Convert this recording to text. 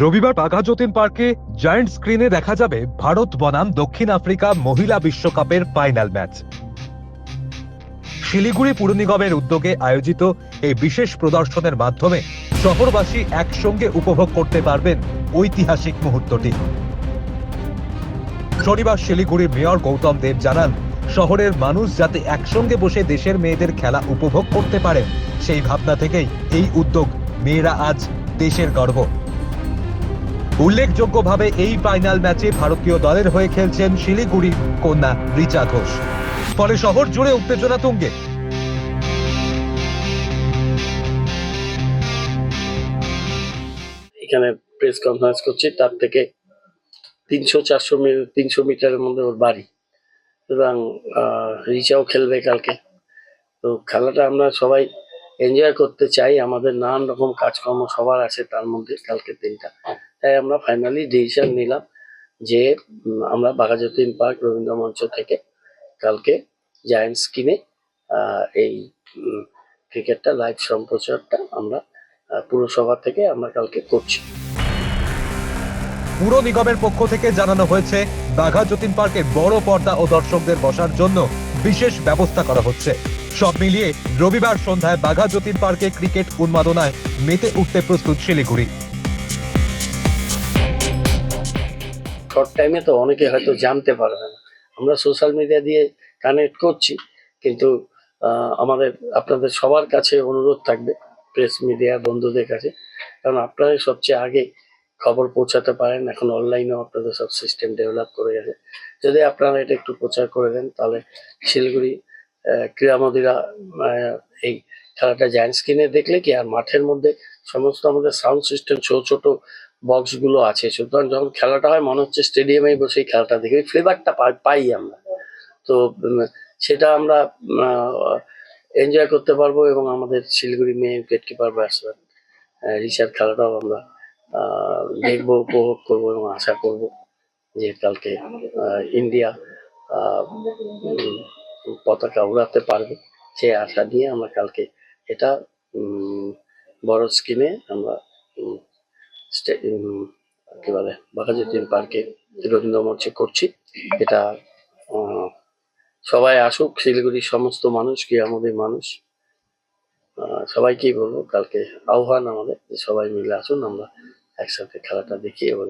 রবিবার বাঘাযতীন পার্কে জায়ান্ট স্ক্রিনে দেখা যাবে ভারত বনাম দক্ষিণ আফ্রিকা মহিলা বিশ্বকাপের ফাইনাল ম্যাচ শিলিগুড়ি পুর নিগমের উদ্যোগে আয়োজিত এই বিশেষ প্রদর্শনের মাধ্যমে শহরবাসী একসঙ্গে উপভোগ করতে পারবেন ঐতিহাসিক মুহূর্তটি। শনিবার শিলিগুড়ির মেয়র গৌতম দেব জানান, শহরের মানুষ যাতে একসঙ্গে বসে দেশের মেয়েদের খেলা উপভোগ করতে পারেন সেই ভাবনা থেকেই এই উদ্যোগ, মেয়েরা আজ দেশের গর্ব। উল্লেখযোগ্যভাবে এই ফাইনাল ম্যাচে ভারতীয় দলের হয়ে খেলছেন শিলিগুড়ির কন্যা রিচা ঘোষ। ফলে শহর জুড়ে উত্তেজনা তুঙ্গে। এখানে প্রেস কনফারেন্স করছি তার থেকে তিনশো চারশো তিনশো মিটারের মধ্যে ওর বাড়ি। আহ, রিচাও খেলবে কালকে। তো খেলাটা আমরা সবাই এনজয় করতে চাই। আমাদের নানান রকম কাজকর্ম সবার আছে তার মধ্যে কালকে দিনটা তাই আমরা ফাইনালি ডিসিশন নিলাম যে আমরা বাঘাযতীন পার্ক রবীন্দ্র মঞ্চ থেকে কালকে জায়ান্টস কিনে এই ক্রিকেটটা লাইভ সম্প্রচারটা আমরা পুরসভা থেকে আমরা কালকে করছি। পুর নিগমের পক্ষ থেকে জানানো হয়েছে বাঘা যতীন পার্কে বড় পর্দা ও দর্শকদের বসার জন্য বিশেষ ব্যবস্থা করা হচ্ছে। সব মিলিয়ে রবিবার সন্ধ্যায় বাঘা যতীন পার্কে ক্রিকেট উন্মাদনায় মেতে উঠতে প্রস্তুত শিলিগুড়ি। শর্ট টাইমে তো অনেকে হয়তো জানতে পারবে না। আমরা সোশ্যাল মিডিয়া দিয়ে কানেক্ট করছি কিন্তু আমাদের আপনাদের সবার কাছে অনুরোধ থাকবে প্রেস মিডিয়া বন্ধুদের কাছে। কারণ আপনারাই সবচেয়ে আগে খবর পৌঁছাতে পারেন। এখন অনলাইনেও আপনাদের সব সিস্টেম ডেভেলপ করে গেছে। যদি আপনারা এটা একটু প্রচার করে দেন তাহলে শিলিগুড়ি ক্রীড়ামোদীরা এই খেলাটা জায়ান্ট স্ক্রিনে দেখলে কি আর মাঠের মধ্যে সমস্ত আমাদের সাউন্ড সিস্টেম ছোট ছোট বক্সগুলো আছে। সুতরাং যখন খেলাটা হয়, মনে হচ্ছে স্টেডিয়ামে বসে খেলাটা দেখে। ফ্লেভারটা পাই আমরা। তো সেটা আমরা এনজয় করতে পারব এবং আমাদের শিলিগুড়ি মেয়ে উইকেট কিপার ব্যাটসম্যান রিচার্ড খেলাটাও আমরা দেখব, উপভোগ করব এবং আশা করব যে কালকে ইন্ডিয়া পতাকা উড়াতে পারবে। সেই আশা নিয়ে আমরা কালকে এটা বড় স্ক্রিনে আমরা কি বলে বাঘাযতীন পার্কে রবীন্দ্র মঞ্চে করছি এটা সবাই আসুক, শিলিগুড়ির সমস্ত মানুষ কি আমাদের মানুষ সবাইকেই বলব, কালকে আহ্বান আমাদের সবাই মিলে আসুন, আমরা একসাথে খেলাটা দেখি এবং।